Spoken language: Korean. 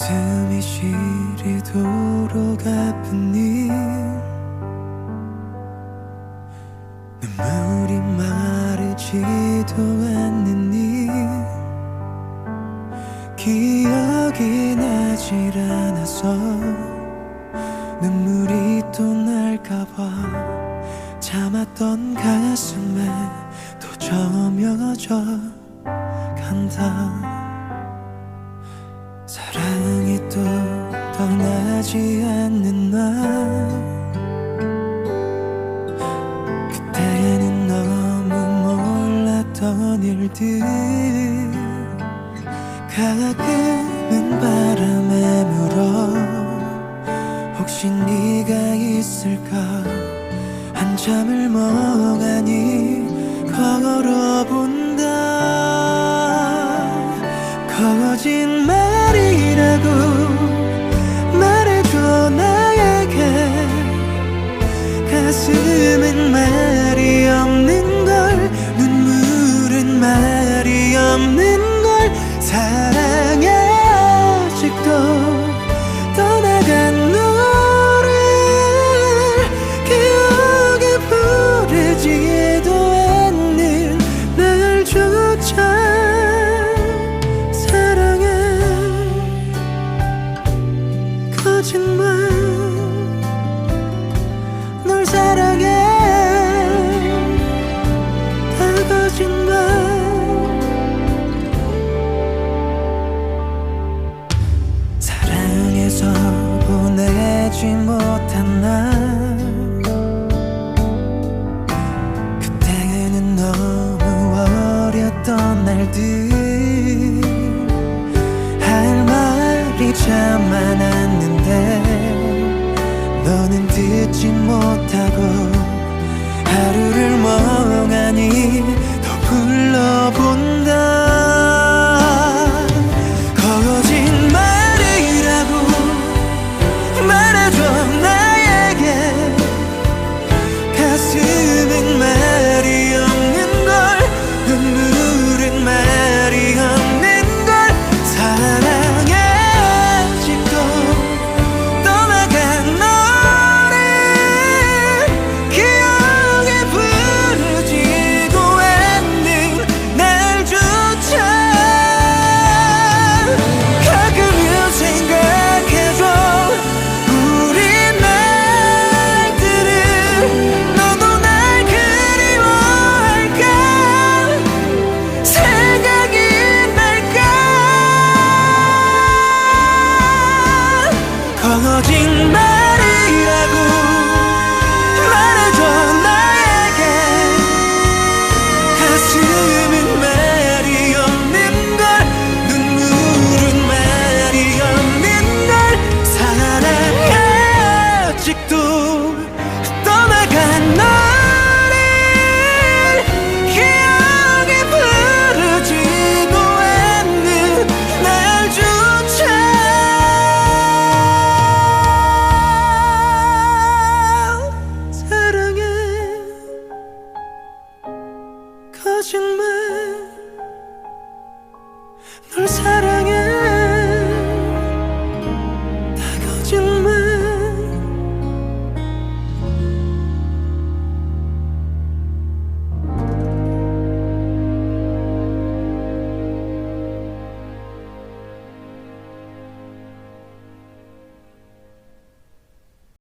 숨이 시리도록 아픈 일 눈물이 마르지도 않는 일 기억이 나질 않아서 눈물이 또 날까봐 참았던 가슴에 또 저며져 간다. 사랑이 또 떠나지 않는 날 그때는 너무 몰랐던 일들. 가끔은 바람에 물어. 혹시 네가 있을까? 한참을 멍하니 걸어본 거짓말 널 사랑해. 다 거짓말 사랑해서 보내지 못한 날. 그때는 너무 어렸던 날들. 할 말이 참 많았 듣지 못하고 하루를 멍하니